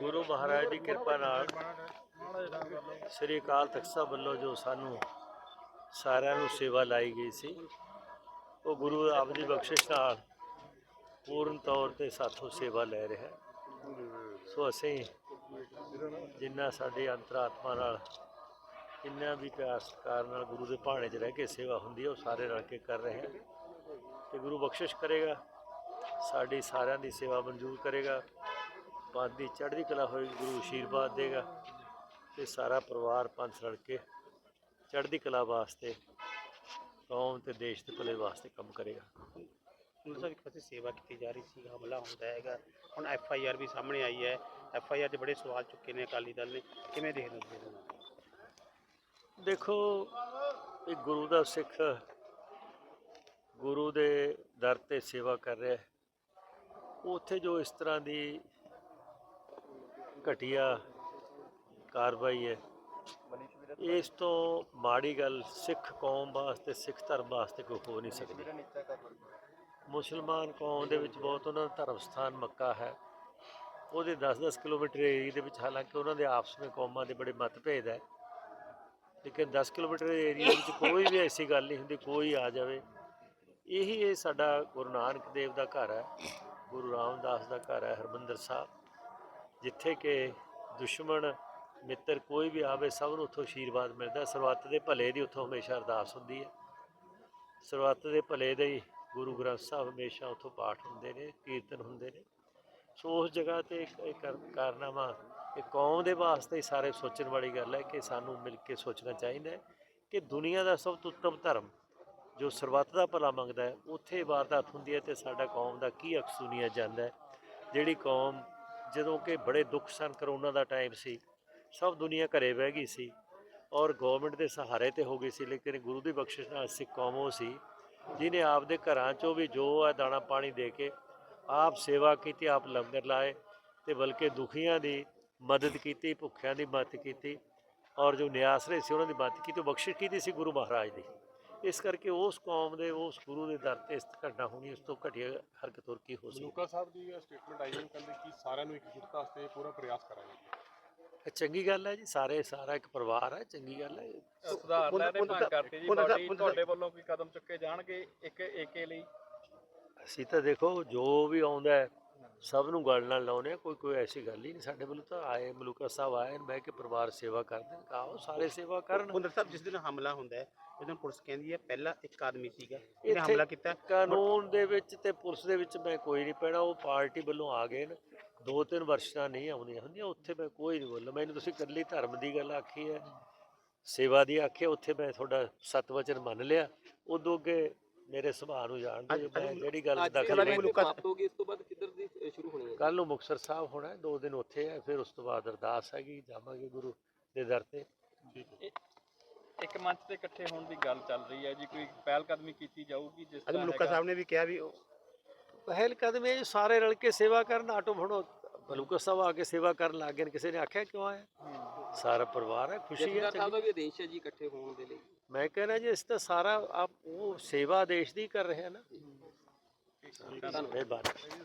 ਗੁਰੂ ਮਹਾਰਾਜ ਦੀ ਕਿਰਪਾ ਨਾਲ ਸ੍ਰੀ ਅਕਾਲ ਤਖਤ ਸਾਹਿਬ ਵੱਲੋਂ ਜੋ ਸਾਨੂੰ ਸਾਰਿਆਂ ਨੂੰ ਸੇਵਾ ਲਾਈ ਗਈ ਸੀ, ਉਹ ਗੁਰੂ ਆਪ ਦੀ ਬਖਸ਼ਿਸ਼ ਨਾਲ ਪੂਰਨ ਤੌਰ ਤੇ ਸਾਥੋਂ ਸੇਵਾ ਲੈ ਰਿਹਾ। ਸੋ ਅਸੀਂ ਜਿੰਨਾ ਸਾਡੀ ਅੰਤਰਾਤਮਾ ਨਾਲ ਕਿੰਨਾ ਵੀ ਪਿਆਰ ਸਤਿਕਾਰ ਨਾਲ ਗੁਰੂ ਦੇ ਭਾਣੇ 'ਚ ਰਹਿ ਕੇ ਸੇਵਾ ਹੁੰਦੀ ਹੈ, ਉਹ ਸਾਰੇ ਰਲ ਕੇ ਕਰ ਰਹੇ ਹਾਂ। ਤੇ ਗੁਰੂ ਬਖਸ਼ਿਸ਼ ਕਰੇਗਾ, ਸਾਡੀ ਸਾਰਿਆਂ ਦੀ ਸੇਵਾ ਮਨਜ਼ੂਰ ਕਰੇਗਾ। ਪੰਥ ਦੀ ਚੜ੍ਹਦੀ ਕਲਾ ਹੋਏਗੀ ਗੁਰੂ ਆਸ਼ੀਰਵਾਦ ਦੇਗਾ ਤੇ ਸਾਰਾ ਪਰਿਵਾਰ ਪੰਥ ਰਲ ਕੇ ਚੜ੍ਹਦੀ ਕਲਾ ਵਾਸਤੇ ਕੌਮ ਤੇ ਦੇਸ਼ ਦੇ ਭਲੇ ਵਾਸਤੇ ਕੰਮ ਕਰੇਗਾ। ਸਾਹਿਬ ਇੱਕ ਪਾਸੇ ਸੇਵਾ ਕੀਤੀ ਜਾ ਰਹੀ ਸੀ ਹਮਲਾ ਹੁੰਦਾ ਹੈਗਾ। ਹੁਣ ਐਫ ਆਈ ਆਰ ਵੀ ਸਾਹਮਣੇ ਆਈ ਹੈ। ਐਫ ਆਈ ਆਰ 'ਚ ਬੜੇ ਸਵਾਲ ਚੁੱਕੇ ਨੇ ਅਕਾਲੀ ਦਲ ਨੇ। ਕਿਵੇਂ ਦੇਖਦੇ ਹੋ? ਦੇਖੋ ਇਹ ਗੁਰੂ ਦਾ ਸਿੱਖ ਗੁਰੂ ਦੇ ਦਰ ਤੇ ਸੇਵਾ ਕਰ ਰਿਹਾ ਹੈ। ਉੱਥੇ ਜੋ ਇਸ ਤਰ੍ਹਾਂ ਦੀ ਘਟੀਆ ਕਾਰਵਾਈ ਹੈ। ਇਸ ਤੋਂ ਮਾੜੀ ਗੱਲ ਸਿੱਖ ਕੌਮ ਵਾਸਤੇ, ਸਿੱਖ ਧਰਮ ਵਾਸਤੇ ਕੋਈ ਹੋ ਨਹੀਂ ਸਕਦੀ। ਮੁਸਲਮਾਨ ਕੌਮ ਦੇ ਵਿੱਚ ਬਹੁਤ ਉਹਨਾਂ ਦਾ ਧਰਮ ਸਥਾਨ ਮੱਕਾ ਹੈ। ਉਹਦੇ 10-10 ਕਿਲੋਮੀਟਰ ਏਰੀਆ ਦੇ ਵਿੱਚ ਹਾਲਾਂਕਿ ਉਹਨਾਂ ਦੇ ਆਪਸ ਵਿੱਚ ਕੌਮਾਂ ਦੇ ਬੜੇ ਮਤਭੇਦ ਹੈ। ਲੇਕਿਨ 10 ਕਿਲੋਮੀਟਰ ਦੇ ਏਰੀਆ ਵਿੱਚ ਕੋਈ ਵੀ ਐਸੀ ਗੱਲ ਨਹੀਂ ਹੁੰਦੀ, ਕੋਈ ਆ ਜਾਵੇ। ਇਹੀ ਇਹ ਸਾਡਾ ਗੁਰੂ ਨਾਨਕ ਦੇਵ ਦਾ ਘਰ ਹੈ। ਗੁਰੂ ਰਾਮਦਾਸ ਦਾ ਘਰ ਹੈ, ਹਰਮੰਦਰ ਸਾਹਿਬ। ਜਿੱਥੇ ਕਿ ਦੁਸ਼ਮਣ ਮਿੱਤਰ ਕੋਈ ਵੀ ਆਵੇ, ਸਭ ਨੂੰ ਉੱਥੋਂ ਆਸ਼ੀਰਵਾਦ ਮਿਲਦਾ। ਸਰਬੱਤ ਦੇ ਭਲੇ ਦੀ ਉੱਥੋਂ ਹਮੇਸ਼ਾ ਅਰਦਾਸ ਹੁੰਦੀ ਹੈ। ਸਰਬੱਤ ਦੇ ਭਲੇ ਦੇ ਹੀ ਗੁਰੂ ਗ੍ਰੰਥ ਸਾਹਿਬ ਹਮੇਸ਼ਾ ਉੱਥੋਂ ਪਾਠ ਹੁੰਦੇ ਨੇ, ਕੀਰਤਨ ਹੁੰਦੇ ਨੇ। ਸੋ ਉਸ ਜਗ੍ਹਾ ਤੇ ਕਰ- ਕਾਰਨਾਮਾ ਇਹ ਕੌਮ ਦੇ ਵਾਸਤੇ ਹੀ ਸਾਰੇ ਸੋਚਣ ਵਾਲੀ ਗੱਲ ਹੈ ਕਿ ਸਾਨੂੰ ਮਿਲ ਕੇ ਸੋਚਣਾ ਚਾਹੀਦਾ ਹੈ ਕਿ ਦੁਨੀਆ ਦਾ ਸਭ ਤੋਂ ਉੱਤਮ ਧਰਮ ਜੋ ਸਰਬੱਤ ਦਾ ਭਲਾ ਮੰਗਦਾ ਹੈ, ਉੱਥੇ ਵਾਰਦਾਤ ਹੁੰਦੀ ਹੈ ਤੇ ਸਾਡਾ ਕੌਮ ਦਾ ਕੀ ਅਕਸ ਸੁਣਿਆ ਜਾਂਦਾ ਹੈ। ਜਿਹੜੀ ਕੌਮ ਜਦੋਂ ਕਿ ਬੜੇ ਦੁੱਖ ਸਨ ਕਰੋਨਾ ਦਾ ਟਾਈਮ ਸੀ। ਸਭ ਦੁਨੀਆ ਘਰੇ ਬਹਿ ਗਈ ਸੀ ਔਰ ਗਵਰਨਮੈਂਟ ਦੇ ਸਹਾਰੇ ਤੇ ਹੋ ਗਈ ਸੀ, ਲੇਕਿਨ ਗੁਰੂ ਦੀ ਬਖਸ਼ਿਸ਼ ਨਾਲ ਸਿੱਖ ਕੌਮ ਉਹ ਸੀ ਜਿਨੇ ਆਪਦੇ ਘਰਾਂ ਚੋਂ ਵੀ ਜੋ ਹੈ ਦਾਣਾ ਪਾਣੀ ਦੇ ਕੇ ਆਪ ਸੇਵਾ ਕੀਤੀ, ਆਪ ਲੰਗਰ ਲਾਏ ਤੇ ਬਲਕਿ ਦੁਖੀਆਂ ਦੀ ਮਦਦ ਕੀਤੀ, ਭੁੱਖਿਆਂ ਦੀ ਮਦਦ ਕੀਤੀ ਔਰ ਜੋ ਨਿਆਸਰੇ ਸੀ ਉਹਨਾਂ ਦੀ ਮਦਦ ਕੀਤੀ, ਉਹ ਬਖਸ਼ਿਸ਼ ਕੀਤੀ ਸੀ ਗੁਰੂ ਮਹਾਰਾਜ ਦੀ। ਇਸ ਕਰਕੇ ਉਸ ਕੌਮ ਦੇ ਉਸ ਗੁਰੂ ਦੇ ਦਰ ਤੇ ਇਸ ਘਟਨਾ ਹੋਣੀ ਉਸ ਤੋਂ ਘਟੀਆ ਹਰਕਤ ਹੋਰ ਕੀ ਹੋ ਸਕਦੀ? ਮਲੂਕਾ ਸਾਹਿਬ ਦੀ ਸਟੇਟਮੈਂਟ ਆਈ ਹੈ ਕਹਿੰਦੇ ਕਿ ਸਾਰਿਆਂ ਨੂੰ ਇਕਜੁੱਟ ਵਾਸਤੇ ਪੂਰਾ ਪ੍ਰਯਾਸ ਕਰਾਂਗੇ। ਇਹ ਚੰਗੀ ਗੱਲ ਹੈ ਜੀ ਸਾਰੇ ਸਾਰਾ ਇੱਕ ਪਰਿਵਾਰ ਹੈ ਚੰਗੀ ਗੱਲ ਹੈ। ਸੁਧਾਰ ਲੈਣੇ ਮੰਗ ਦਾ- ਕਰਤੀ ਜੀ ਤੁਹਾਡੇ ਵੱਲੋਂ ਕੋਈ ਕਦਮ ਚੁੱਕੇ ਜਾਣਗੇ ਇੱਕ ਏਕੇ ਲਈ? ਅਸੀਂ ਤਾਂ ਦੇਖੋ ਜੋ ਵੀ ਆਉਂਦਾ ਹੈ ਸਭ ਨੂੰ ਗੱਲ ਨਾਲ ਲਾਉਨੇ ਆ ਕੋਈ ਕੋਈ ਐਸੀ ਗੱਲ ਹੀ ਨਹੀਂ ਸਾਡੇ ਵੱਲੋਂ ਤਾਂ ਆਏ ਮਲੂਕਾ ਸਾਹਿਬ ਆਏ ਬਹਿ ਕੇ ਪਰਿਵਾਰ ਸੇਵਾ ਕਰਦੇ ਨੇ ਆਓ ਸਾਰੇ ਸੇਵਾ ਕਰਨ। ਹੁੰਦਰ ਸਾਹਿਬ ਜਿਸ ਦਿਨ ਹਮਲਾ ਹੁੰਦਾ ਹੈ ਉਸ ਦਿਨ ਪੁਲਿਸ ਕਹਿੰਦੀ ਹੈ ਪਹਿਲਾ ਇੱਕ ਆਦਮੀ ਸੀਗਾ ਇਹਨੇ ਹਮਲਾ ਕੀਤਾ ਕਾਨੂੰਨ ਦੇ ਵਿੱਚ ਤੇ ਪੁਲਿਸ ਦੇ ਵਿੱਚ ਮੈਂ ਕੋਈ ਨਹੀਂ ਪੈਣਾ ਉਹ ਪਾਰਟੀ ਵੱਲੋਂ ਆ ਗਏ ਨੇ ਦੋ ਤਿੰਨ ਵਰਸ਼ਾਂ ਨਹੀਂ ਆਉਂਦੀਆਂ ਹੁੰਦੀਆਂ ਉੱਥੇ ਮੈਂ ਕੋਈ ਨਹੀਂ ਬੋਲਣਾ। ਮੈਨੂੰ ਤੁਸੀਂ ਇਕੱਲੀ ਧਰਮ ਦੀ ਗੱਲ ਆਖੀ ਹੈ ਸੇਵਾ ਦੀ ਆਖੀ ਉੱਥੇ ਮੈਂ ਤੁਹਾਡਾ ਸਤ ਵਚਨ ਮੰਨ ਲਿਆ ਉਦੋਂ ਅੱਗੇ ਮੇਰੇ ਸੁਭਾਅ ਨੂੰ ਜਾਣਦੇ ਮੈਂ ਜਿਹੜੀ ਗੱਲ ਦਖਲ ਨਹੀਂ ਇਸ ਤੋਂ ਬਾਅਦ ਕਿੱਧਰ ਦੀ ਅ, ਸ਼ੁਰੂ ਹੋਣੀ ਹੈ ਕੱਲ ਨੂੰ ਮੁਕਤਸਰ ਸਾਹਿਬ ਹੋਣਾ ਹੈ, ਦੋ ਦਿਨ ਉੱਥੇ ਹੈ ਫਿਰ ਉਸ ਤੋਂ ਬਾਅਦ ਅਰਦਾਸ ਹੈਗੀ ਜਾਵਾਂਗੇ ਗੁਰੂ ਦੇ ਦਰ ਤੇ। ਇੱਕ ਮੰਚ ਤੇ ਇਕੱਠੇ ਹੋਣ ਦੀ ਗੱਲ ਚੱਲ ਰਹੀ ਹੈ ਜੀ ਕੋਈ ਪਹਿਲ ਕਦਮੀ ਕੀਤੀ ਜਾਊਗੀ ਜਿਸ ਅੱਜ ਤਰ੍ਹਾਂ ਮਲੂਕਾ ਹੈਗਾ- ਸਾਹਿਬ ਨੇ ਵੀ ਕਿਹਾ ਵੀ ਉਹ ਪਹਿਲ ਕਦਮ ਇਹ ਸਾਰੇ ਰਲ ਕੇ ਸੇਵਾ ਕਰਨ ਆਟੋ ਫੜੋ। ਬਲੂਕਾ ਸਾਹਿਬ ਆ ਕੇ ਸੇਵਾ ਕਰਨ ਲੱਗ ਗਏ ਨੇ, ਕਿਸੇ ਨੇ ਆਖਿਆ ਕਿਉਂ ਆਇਆ? ਸਾਰਾ ਪਰਿਵਾਰ ਹੈ ਖੁਸ਼ੀ ਹੈ ਜਥੇਦਾਰ ਸਾਹਿਬ ਦਾ ਵੀ ਆਦੇਸ਼ ਹੈ ਜੀ ਇਕੱਠੇ ਹੋਣ ਦੇ ਲਈ। ਮੈਂ ਕਹਿੰਦਾ ਜੀ ਇਸ ਤਾਂ ਸਾਰਾ ਆਪ ਉਹ ਸੇਵਾ ਦੇਸ਼ ਦੀ ਕਰ ਰਹੇ ਆ ਨਾ ਮਿਹਰਬਾਨੀ